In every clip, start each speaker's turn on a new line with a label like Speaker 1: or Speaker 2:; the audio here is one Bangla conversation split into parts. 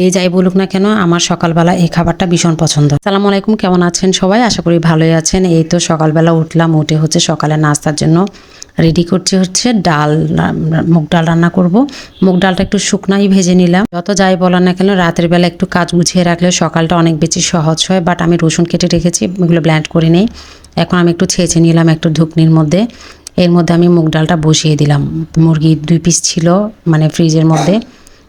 Speaker 1: যে যাই বলুক না কেন, আমার সকালবেলা এই খাবারটা ভীষণ পছন্দ। সালাম আলাইকুম, কেমন আছেন সবাই? আশা করি ভালোই আছেন। এই তো সকালবেলা উঠলাম, উঠে হচ্ছে সকালে নাস্তার জন্য রেডি করছি হচ্ছে ডাল মুগ ডাল রান্না করব। মুগ ডালটা একটু শুকনাই ভেজে নিলাম। যত যাই বলার না কেন, রাতের বেলা একটু কাজ গুছিয়ে রাখলে সকালটা অনেক বেশি সহজ হয় বাট আমি রসুন কেটে রেখেছি, এগুলো ব্ল্যান্ড করে নেই। এখন আমি একটু ছেঁচে নিলাম একটু ধুকনির মধ্যে। এর মধ্যে আমি মুগ ডালটা বসিয়ে দিলাম। মুরগি দুই পিস ছিল মানে ফ্রিজের মধ্যে।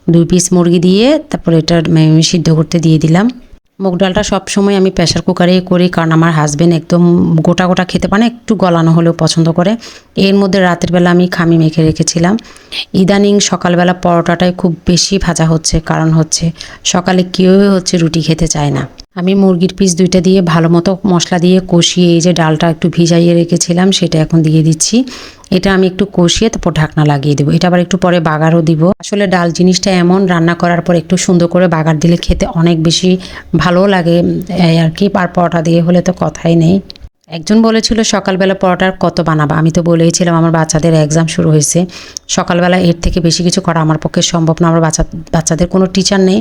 Speaker 1: দুই পিস মুরগি দিয়ে তারপরে এটা সিদ্ধ করতে দিয়ে দিলাম। মুগ ডালটা সবসময় আমি প্রেশার কুকারে করি কারণ আমার হাজব্যান্ড একদম গোটা গোটা খেতে পারে, একটু গলানো হলেও পছন্দ করে। এর মধ্যে রাতের বেলা আমি খামি মেখে রেখেছিলাম। ইদানিং সকালবেলা পরোটাটাই খুব বেশি ভাজা হচ্ছে, কারণ হচ্ছে সকালে কেউই হচ্ছে রুটি খেতে চায় না। আমি মুরগির পিস দুইটা দিয়ে ভালো মতো মশলা দিয়ে কষিয়ে এই যে ডালটা একটু ভিজাইয়ে রেখেছিলাম, সেটা এখন দিয়ে দিচ্ছি। এটা আমি একটু কষিয়ে তারপর ঢাকনা লাগিয়ে দেবো। এটা আবার একটু পরে বাগারও দিব। আসলে ডাল জিনিসটা এমন, রান্না করার পর একটু সুন্দর করে বাগার দিলে খেতে অনেক বেশি ভালো লাগে আর কি। আর পরোটা দিয়ে হলে তো কথাই নেই। একজন বলেছিল, সকালবেলা পরোটার কত বানাবা? আমি তো বলেইছিলাম, আমার বাচ্চাদের এক্সাম শুরু হয়েছে। সকালবেলা এর থেকে বেশি কিছু করা আমার পক্ষে সম্ভব না। আমার বাচ্চা, বাচ্চাদের কোনো টিচার নেই।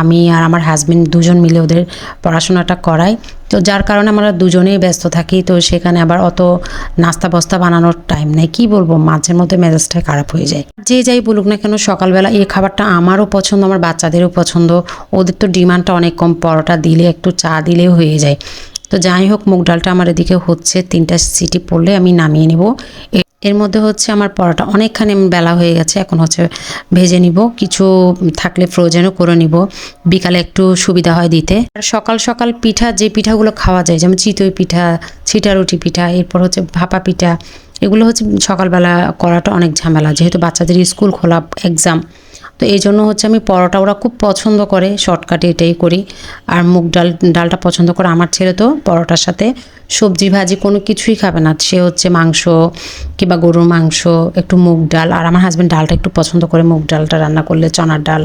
Speaker 1: আমি আর আমার হাজবেন্ড দুজন মিলে ওদের পড়াশোনাটা করাই। তো যার কারণে আমরা দুজনেই ব্যস্ত থাকি, তো সেখানে আবার অত নাস্তা বস্তা বানানোর টাইম নেই। কি বলব, মাঝের মধ্যে মেজাজটা খারাপ হয়ে যায়। যে যাই বলুক না কেন, সকালবেলা এই খাবারটা আমারও পছন্দ, আমার বাচ্চাদেরও পছন্দ। ওদের তো ডিমান্ডটা অনেক কম, পরোটা দিলে, একটু চা দিলেও হয়ে যায়। তো যাই হোক, মুগ ডালটা আমার এদিকে হচ্ছে, তিনটা সিটি পড়লে আমি নামিয়ে নেব। এর মধ্যে হচ্ছে আমার পরোটা, অনেকখানি বেলা হয়ে গেছে, এখন হচ্ছে ভেজে নিব। কিছু থাকলে ফ্রোজেনও করে নিব। বিকালে একটু সুবিধা হয় দিতে। আর সকাল সকাল পিঠা, যে পিঠাগুলো খাওয়া যায়, যেমন চিতই পিঠা ছিটা রুটি পিঠা, এরপর হচ্ছে ভাপা পিঠা, এগুলো হচ্ছে সকালবেলা করাটা অনেক ঝামেলা, যেহেতু বাচ্চাদের স্কুল খোলা এক্সাম তো এই জন্য হচ্ছে আমি পরোটা ওরা খুব পছন্দ করে শর্টকাটে এটাই করি। আর মুগ ডাল, ডালটা পছন্দ করে আমার ছেলে তো পরোটার সাথে। সবজি ভাজি কোনো কিছুই খাবে না। সে হচ্ছে মাংস কিংবা গরুর মাংস, একটু মুগ ডাল। আর আমার হাজব্যান্ড ডালটা একটু পছন্দ করে, মুগ ডালটা রান্না করলে চনার ডাল।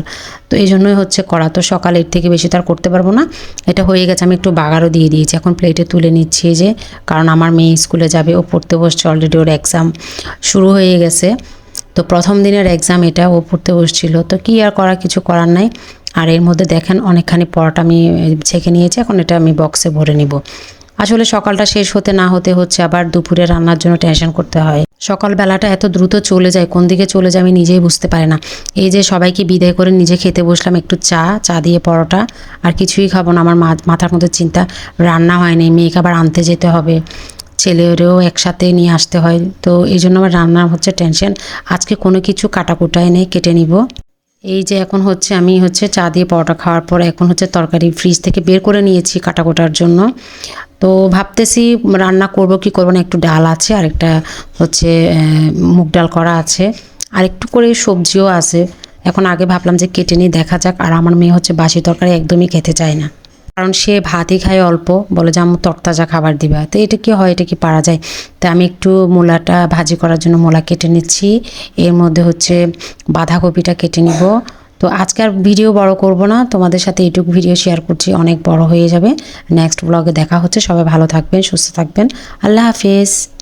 Speaker 1: তো এই জন্যই হচ্ছে করা তো সকালে এর থেকে বেশি তো আর করতে পারব না। এটা হয়ে গেছে, আমি একটু বাগারও দিয়ে দিয়েছি। এখন প্লেটে তুলে নিচ্ছি যে, কারণ আমার মেয়ে স্কুলে যাবে, ও পড়তে বসছে অলরেডি ওর এক্সাম শুরু হয়ে গেছে। তো প্রথম দিনের এক্সাম এটা ও পড়তে বসছিল। তো কি আর করার, কিছু করার নাই। আর এর মধ্যে দেখেন অনেকখানি পরোটা আমি ছেঁকে নিয়েছি, এখন এটা আমি বক্সে ভরে নিব। আসলে সকালটা শেষ হতে না হতে হচ্ছে, আবার দুপুরে রান্নার জন্য টেনশন করতে হয়। সকালবেলাটা এত দ্রুত চলে যায়, কোন দিকে চলে যায় আমি নিজেই বুঝতে পারি না। এই যে সবাইকে বিদায় করে নিজে খেতে বসলাম, একটু চা চা দিয়ে পরোটা, আর কিছুই খাব না। আমার মাথার মধ্যে চিন্তা, রান্না হয়নি, মেয়েকে আবার আনতে যেতে হবে। ছেলেরও একসাথে নিয়ে আসতে হয়। তো এই জন্য আমার রান্নার হচ্ছে টেনশন আজকে কোনো কিছু কাটাকুটায় নেই, কেটে নিব। এই যে এখন হচ্ছে আমি হচ্ছে চা দিয়ে পরোটা খাওয়ার পর এখন হচ্ছে তরকারি ফ্রিজ থেকে বের করে নিয়েছি কাটাকুটার জন্য। তো ভাবতেছি রান্না করব কি করব না, একটু ডাল আছে আর একটা হচ্ছে মুগ ডাল করা আছে, আর একটু করে সবজিও আছে। এখন আগে ভাবলাম যে কেটে নিয়ে দেখা যাক। আর আমার মেয়ে হচ্ছে বাসি তরকারি একদমই খেতে চায় না। কারণ সে ভাতই খায় অল্প, বলে যে আমি তরতাজা খাবার দিবা। তো এটা কি হয়? এটা কি পারা যায়? তো আমি একটু মূলাটা ভাজি করার জন্য মূলা কেটে নিচ্ছি। এর মধ্যে হচ্ছে বাঁধাকপিটা কেটে নিব। তো আজকে আর ভিডিও বড় করব না। তোমাদের সাথে এইটুকু ভিডিও শেয়ার করছি, অনেক বড় হয়ে যাবে। নেক্সট ব্লগে দেখা হচ্ছে। সবাই ভালো থাকবেন, সুস্থ থাকবেন। আল্লাহ হাফিজ।